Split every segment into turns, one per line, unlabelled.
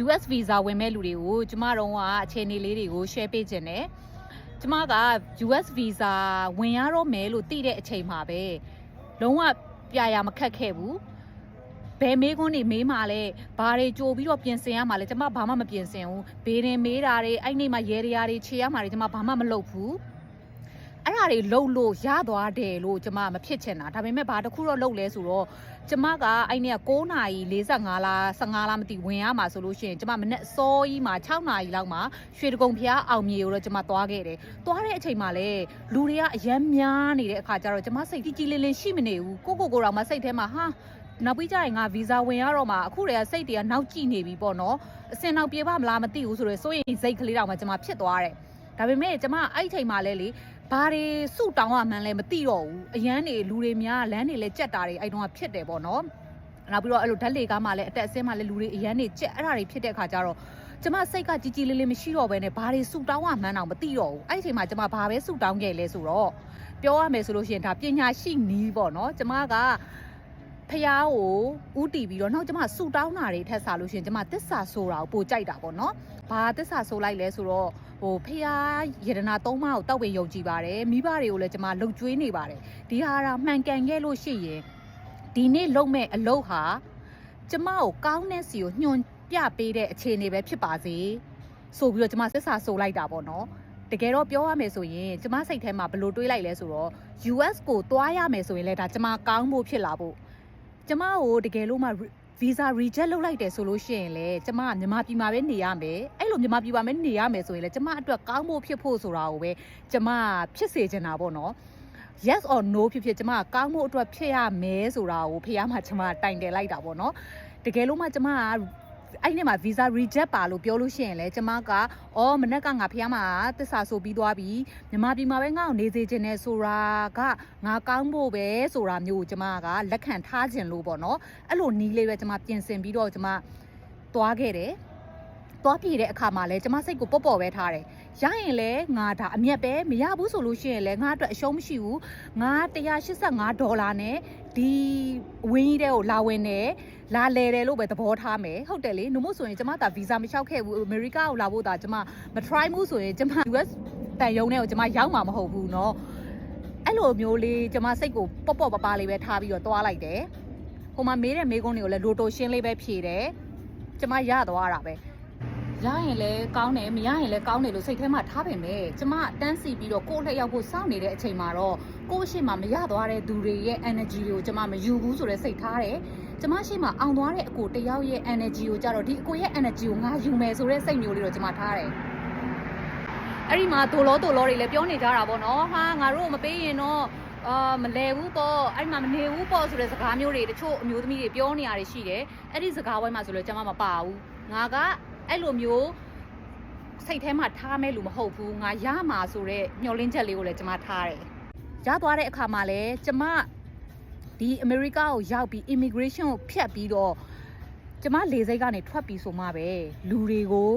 US visa ဝင်မဲ့လူတွေကိုကျမတို့ကအခြေအနေလေးတွေကို share ပေးခြင်းနဲ့ကျမက US visa ဝင်ရတော့မယ်လို့သိတဲ့အချိန်မှာပဲလုံးဝပြရမခက်ခဲ့ဘူးဘယ်မေးခွန်းနေမေးမှလဲဘာတွေကြိုပြီးတော့ပြင်ဆင်ရမှလဲကျမဘာမှမပြင်ဆင်ဘူးဘေးရင်မေးတာတွေအဲ့ဒီမှာရဲရရာတွေခြေရမှာတွေကျမဘာမှမလုပ်ဘူး အဲ့ဒါတွေလှုပ်လို့ရသွားတယ်လို့ကျမမဖြစ်ချင်တာဒါပေမဲ့ဘာတစ်ခုတော့လှုပ်လဲဆိုတော့ကျမကအဲ့နေ့က9နာရီ45လား15လားမသိဝင်ရမှာဆိုလို့ရှိရင်ကျမမနေ့စောကြီးမှာ6နာရီလောက်မှာရွှေတကုံဖျားအောင်မြေကိုတော့ကျမသွားခဲ့တယ်။သွားတဲ့အချိန်မှာလေလူတွေကအယမ်းများနေတဲ့အခါကျတော့ကျမစိတ်ကြီးကြီးလေးလေးရှိမနေဘူး။ကိုကိုကိုတော့မစိတ်ထဲမှာဟာနောက်ပြီးကြရင်ငါဗီဇာဝင်ရတော့မှအခုတည်းကစိတ်တွေကနောက်ကျနေပြီပေါ့နော်။အစင်နောက်ပြေပါမလားမသိဘူးဆိုတော့စိုးရင်စိတ်ကလေးတောင်မှကျမဖြစ်သွားတယ်။ဒါပေမဲ့ကျမအဲ့ဒီအချိန်မှာလဲလေ ဘာတွေစုတောင်းရမှန်းလဲမသိတော့ဘူးအရန်နေလူတွေများလမ်းတွေလဲကြက်တာတွေအဲ့တုန်းကဖြစ်တယ်ပေါ့နော်နောက်ပြီးတော့အဲ့လိုဓာတ်လေကားမှလည်းအတက်အဆင်းမှလည်းလူတွေအရန်နေကြက်အဲ့ဒါတွေဖြစ်တဲ့အခါကျတော့ကျမစိတ်ကကြီးကြီးလေးလေးမရှိတော့ဘဲနဲ့ဘာတွေစုတောင်းရမှန်းတော့မသိတော့ဘူးအဲ့ဒီအချိန်မှာကျမဘာပဲစုတောင်းခဲ့လဲဆိုတော့ပြောရမယ်ဆိုလို့ရှိရင်ဒါပညာရှိနီးပေါ့နော်ကျမကဖះကိုဥတီပြီးတော့နောက်ကျမဆူတောင်းတာတွေထက်စားလို့ရှိရင်ကျမတစ္ဆာဆိုတာကိုပိုကြိုက်တာပေါ့နော်ဘာတစ္ဆာဆိုလိုက်လဲဆိုတော့ ဟိုဖះယရနာသုံးပါးကိုတောက်ဝေယုံကြည်ပါတယ်မိဘတွေကိုလည်းကျမလှုပ်ကြွေးနေပါတယ်ဒီဟာကမှန်ကန်ခဲ့လို့ရှိရင်ဒီနေ့လုံမဲ့အလုပ်ဟာကျမကိုကောင်းတဲ့စီကိုညွှန်ပြပေးတဲ့အခြေအနေပဲဖြစ်ပါစေဆိုပြီးတော့ကျမတစ္ဆာဆိုလိုက်တာပေါ့နော်တကယ်တော့ပြောရမယ်ဆိုရင်ကျမစိတ်ထဲမှာဘယ်လိုတွေးလိုက်လဲဆိုတော့ US ကိုသွားရမယ်ဆိုရင်လည်းဒါကျမကောင်းဖို့ဖြစ်လာဖို့ကျမကိုတကယ်လို့မှ visa reject လုပ်လိုက်တယ်ဆိုလို့ရှိရင်လေကျမကမြန်မာပြည်မှာပဲနေရမယ်အဲ့လိုမြန်မာပြည်မှာပဲနေရမယ်ဆိုရင်လေကျမအတွက်ကောင်းဖို့ဖြစ်ဖို့ဆိုတာကိုပဲကျမဖြစ်စေချင်တာပေါ့နော် yes or no ဖြစ်ဖြစ်ကျမကကောင်းဖို့အတွက်ဖြစ်ရမယ်ဆိုတာကိုဖေးရမှာကျမတိုင်တယ်လိုက်တာပေါ့နော်တကယ်လို့မှကျမက အဲ့ဒီမှာ visa reject ပါလို့ပြောလို့ရှိရင်လေကျမကအော်မနက်ကငါဖေးရမှာတစ္ဆာဆိုပြီးသွားပြီမြန်မာပြည်မှာပဲငါ့ကိုနေစေချင်တယ်ဆိုတာကငါကောင်းဖို့ပဲဆိုတာမျိုးကိုကျမကလက်ခံထားခြင်းလို့ပေါ့နော်အဲ့လိုနီးလေးပဲကျမပြင်ဆင်ပြီးတော့ကျမသွားခဲ့တယ်သွားပြေတဲ့အခါမှာလဲကျမစိတ်ကိုပေါ့ပေါ့ပဲထားတယ် ရရင်လဲငါဒါအမျက်ပဲမရဘူးဆိုလို့ရှိရင်လဲငါအတွက်အရှုံးမရှိဘူးငါ185ဒေါ်လာနဲ့ဒီဝင်းကြီးတဲ့ကိုလာဝင်တယ်လာလဲတယ်လို့ပဲသဘောထားမယ်ဟုတ်တယ်လေနှမို့ဆိုရင်ကျမကဗီဇာမလျှောက်ခဲ့ဘူးအမေရိကကိုလာဖို့ဒါကျမမ try ဘူးဆိုရင်ကျမ US တန်ယုံတဲ့ကိုကျမရောက်မှာမဟုတ်ဘူးเนาะအဲ့လိုမျိုးလေးကျမစိတ်ကိုပေါ့ပေါ့ပပလေးပဲထားပြီးတော့သွားလိုက်တယ်ဟိုမှာမေးတဲ့မေးခွန်းတွေကိုလည်းလိုတိုရှင်းလေးပဲဖြေတယ်ကျမရသွားတာပဲ ရရင်လည်းကောင်းတယ်မရရင်လည်းကောင်းတယ်လို့စိတ်ထဲမှာထားပေမဲ့ကျမတန်းစီပြီးတော့ကိုယ့်လက်ရောက်ဖို့စောင့်နေတဲ့အချိန်မှာတော့ကိုယ့်အရှိမမရသွားတဲ့သူတွေရဲ့ energy ကိုကျမမယူဘူးဆိုတဲ့စိတ်ထားတယ်ကျမရှိမှအောင်သွားတဲ့အကိုတယောက်ရဲ့ energy ကိုကြတော့ဒီအကိုရဲ့ energy ကိုငါယူမယ်ဆိုတဲ့စိတ်မျိုးလေးတော့ကျမထားတယ်အဲ့ဒီမှာဒိုလောဒိုလောတွေလည်းပြောနေကြတာပေါ့နော်ဟာငါတို့မပေးရင်တော့အာမလဲဘူးပေါ့အဲ့ဒီမှာမနေဘူးပေါ့ဆိုတဲ့စကားမျိုးတွေတချို့အမျိုးသမီးတွေပြောနေရတယ်ရှိတယ်အဲ့ဒီစကားဝိုင်းမှာဆိုလို့ကျမမပါဘူးငါက အဲ့လိုမျိုးစိတ်ထဲမှာထားမဲ့လူမဟုတ်ဘူးငါရမှာဆိုတဲ့မျှော်လင့်ချက်လေးကိုလည်းကျမထားတယ်ရသွားတဲ့အခါမှာလည်းကျမဒီအမေရိကကိုရောက်ပြီး immigration ကိုဖြတ်ပြီးတော့ကျမလေစိတ်ကနေထွက်ပြီးဆိုမှပဲလူတွေကို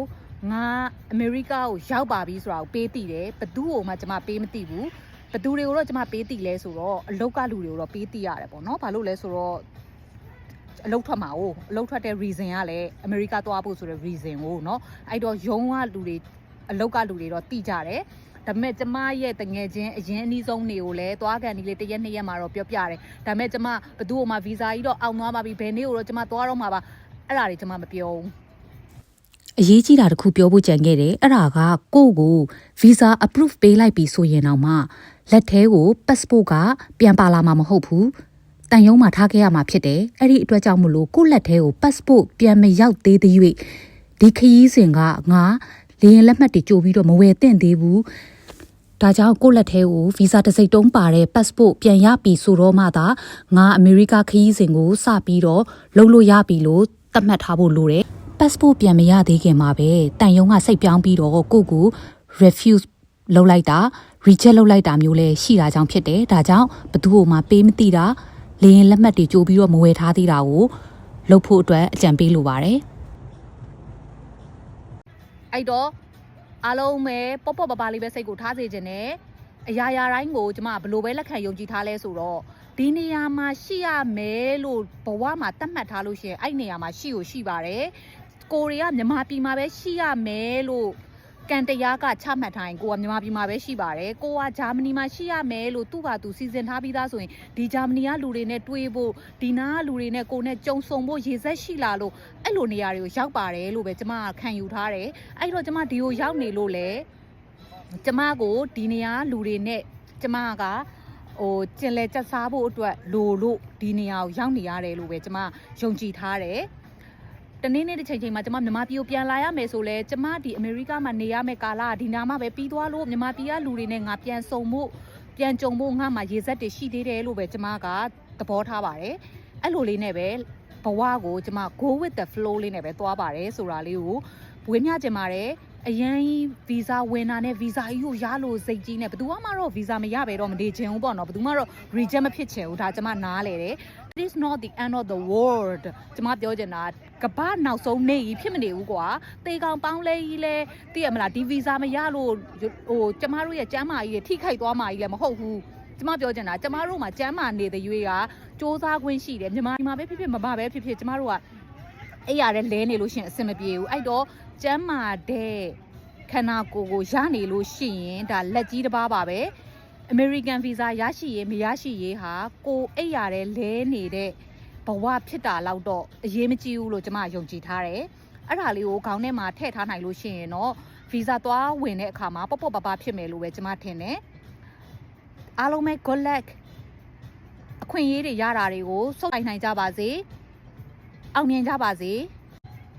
ငါအမေရိကကိုရောက်ပါပြီဆိုတာကိုပေးသိတယ်ဘသူ့ကိုမှကျမပေးမသိဘူးဘသူတွေကိုတော့ကျမပေးသိလဲဆိုတော့အလောက်ကလူတွေကိုတော့ပေးသိရတယ်ပေါ့နော်ဘာလို့လဲဆိုတော့ အလုတ်ထွက်မှာ哦အလုတ်ထွက်တဲ့ reason ကလည်းအမေရိကသွားဖို့ဆိုတဲ့ reason ကိုเนาะအဲ့တော့ယုံကလူတွေအလုတ်ကလူတွေတော့တိကြတယ်ဒါပေမဲ့ကျမရဲ့တငယ်ချင်းအရင်အနည်းဆုံးတွေကိုလည်းသွားကန်ဒီလေးတစ်ရက်နှစ်ရက်မှာတော့ပြောပြတယ်ဒါပေမဲ့ကျမဘသူ့ကိုမှဗီဇာကြီးတော့အောင်သွားပါပြီဘယ်နေ့ကိုတော့ကျမသွားတော့မှာပါအဲ့ဒါတွေကျမမပြောဘူး
အရေးကြီးတာတစ်ခုပြောဖို့ကြံခဲ့တယ်အဲ့ဒါကကိုယ့်ကို visa approve ပေးလိုက်ပြီဆိုရင်တော့မှလက်ထဲကို passport ကပြန်ပါလာမှာမဟုတ်ဘူး တန်ယုံမှာထားခဲ့ရမှာဖြစ်တယ်အဲ့ဒီအတွက်ကြောင့်မလို့ကိုယ့်လက်ထဲကို passport ပြန်မရောက်သေးသေး၍ဒီခရီးစဉ်ကငါလေရင်လက်မှတ်တွေကြိုပြီးတော့မဝယ်သင့်သေးဘူးဒါကြောင့်ကိုယ့်လက်ထဲကို visa တစ်စိတ်တုံးပါတဲ့ passport ပြန်ရပြီဆိုတော့မှသာငါအမေရိကခရီးစဉ်ကိုစပြီးတော့လုပ်လို့ရပြီလို့သတ်မှတ်ထားဖို့လိုတယ် passport ပြန်မရသေးခင်မှာပဲတန်ယုံကစိတ်ပြောင်းပြီးတော့ကိုယ့်ကို refuse လုပ်လိုက်တာ reject လုပ်လိုက်တာမျိုးလဲရှိတာကြောင့်ဖြစ်တယ်ဒါကြောင့်ဘသူ့ဟိုမှာပေးမသိတာ လေရင်လက်မှတ်တွေကြိုးပြီးတော့မဝယ်ထားသေးတာကိုလုပ်ဖို့အတွက်အကြံပေးလိုပါတယ်
အဲ့တော့အားလုံးပဲပေါ့ပေါ့ပပလေးပဲစိတ်ကိုထားစေခြင်းနဲ့အရာရာတိုင်းကိုကျမဘယ်လိုပဲလက်ခံယုံကြည်ထားလဲဆိုတော့ဒီနေရာမှာရှိရမယ်လို့ဘဝမှာသတ်မှတ်ထားလို့ရှိရင်အဲ့နေရာမှာရှိကိုရှိပါတယ်ကိုရီးယားမြန်မာပြည်မှာပဲရှိရမယ်လို့ ကန်တရားကချမှတ်ထားရင်ကိုကမြန်မာပြည်မှာပဲရှိပါတယ်ကိုကဂျာမနီမှာရှိရမယ်လို့သူ့ဘာသူစီစဉ်ထားပြီးသားဆိုရင်ဒီဂျာမနီကလူတွေနဲ့တွေ့ဖို့ဒီနားကလူတွေနဲ့ကိုနဲ့ကြုံဆုံဖို့ရေဆက်ရှိလာလို့အဲ့လိုနေရာတွေကိုရောက်ပါတယ်လို့ပဲကျမကခံယူထားတယ်အဲ့တော့ကျမဒီကိုရောက်နေလို့လေကျမကိုဒီနေရာကလူတွေနဲ့ကျမကဟိုကျင်လဲချက်စားဖို့အတွက်လိုလို့ဒီနေရာကိုရောက်နေရတယ်လို့ပဲကျမယုံကြည်ထားတယ် တနေ့နေ့တစ်ချိန်ချိန်မှာကျမမြန်မာပြည်ကိုပြန်လာရမယ်ဆိုလဲကျမဒီအမေရိကမှာနေရမယ့်ကာလကဒီနာမှာပဲပြီးသွားလို့မြန်မာပြည်ကလူတွေနဲ့ငါပြန်ဆုံဖို့ပြန်ကြုံဖို့ငါမှရေဆက်တွေရှိသေးတယ်လို့ပဲကျမကသဘောထားပါတယ်အဲ့လိုလေးနဲ့ပဲဘဝကိုကျမ go with the flow လေးနဲ့ပဲသွားပါတယ်ဆိုတာလေးကိုဝေမျှချင်ပါတယ်အရင်ဗီဇာဝင်တာနဲ့ဗီဇာကြီးကိုရလို့စိတ်ကြီးနဲ့ဘယ်သူမှတော့ဗီဇာမရပဲတော့မနေချင်ဘူးပေါ့နော်ဘယ်သူမှတော့ reject မဖြစ်ချင်ဘူးဒါကျမနားလေတယ် it is not the end of the world ကျမပြောချင်တာကမ္ဘာနောက်ဆုံးနေ့ကြီးဖြစ်မနေဘူးကွာတေကောင်ပေါင်းလဲကြီးလဲသိရမလားဒီဗီဇာမရလို့ဟိုကျမတို့ရဲ့ကျမ်းမာကြီးတွေထိခိုက်သွားမှာကြီးလည်းမဟုတ်ဘူးကျမပြောချင်တာကျမတို့မှာကျမ်းမာနေတဲ့ရွေးကစူးစမ်းခွင့်ရှိတယ်မြန်မာပြည်မှာပဲဖြစ်ဖြစ်မပါပဲဖြစ်ဖြစ်ကျမတို့ကအဲ့ရတဲ့လဲနေလို့ရှရင်အဆင်မပြေဘူးအဲ့တော့ကျမ်းမာတဲ့ခန္ဓာကိုယ်ကိုရနေလို့ရှိရင်ဒါလက်ကြီးတစ်ပါးပါပဲ American Visa ရရှိရေးမရရှိရေးဟာကိုအိပ်ရတဲ့လဲနေတဲ့ဘဝဖြစ်တာလောက်တော့အရေးမကြီးဘူးလို့ကျွန်မယုံကြည်ထားတယ်။အဲ့ဒါလေးကိုခေါင်းထဲမှာထည့်ထားနိုင်လို့ရှိရင်တော့ Visa သွားဝင်တဲ့အခါမှာပေါ့ပေါ့ပါပါဖြစ်မယ်လို့ပဲကျွန်မထင်တယ်။အားလုံးပဲ good luck အခွင့်အရေးတွေရတာတွေကိုစုပ်ကိုင်နိုင်ကြပါစေ။အောင်မြင်ကြပါစေ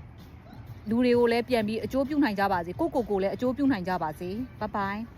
။လူတွေကိုလည်းပြန်ပြီးအကျိုးပြုနိုင်ကြပါစေ။ကိုယ့်ကိုယ်ကိုယ်လည်းအကျိုးပြုနိုင်ကြပါစေ။ Bye bye